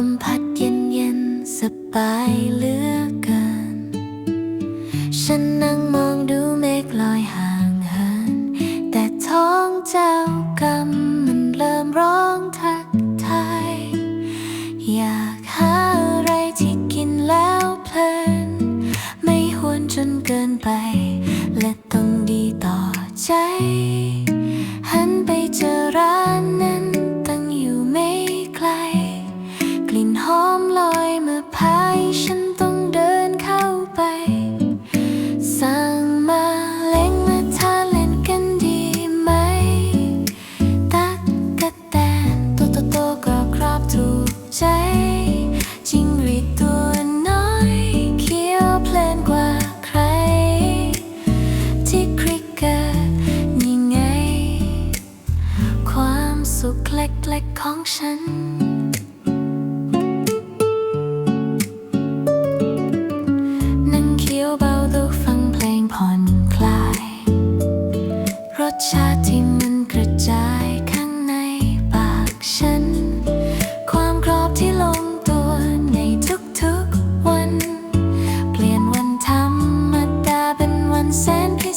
ลมพัดเย็นเย็นสบายเหลือเกิน ฉันนั่งมองดูเมฆลอยห่างเหิน แต่ท้องเจ้ากรรมมันเริ่มร้องทักทาย อยากหาอะไรที่กินแล้วเพลิน ไม่หวนจนเกินไป และต้องดีต่อใจ หันไปเจอร้านนั้น ที่คลิกเกอร์ยังไง ความสุขเล็กๆของฉัน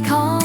call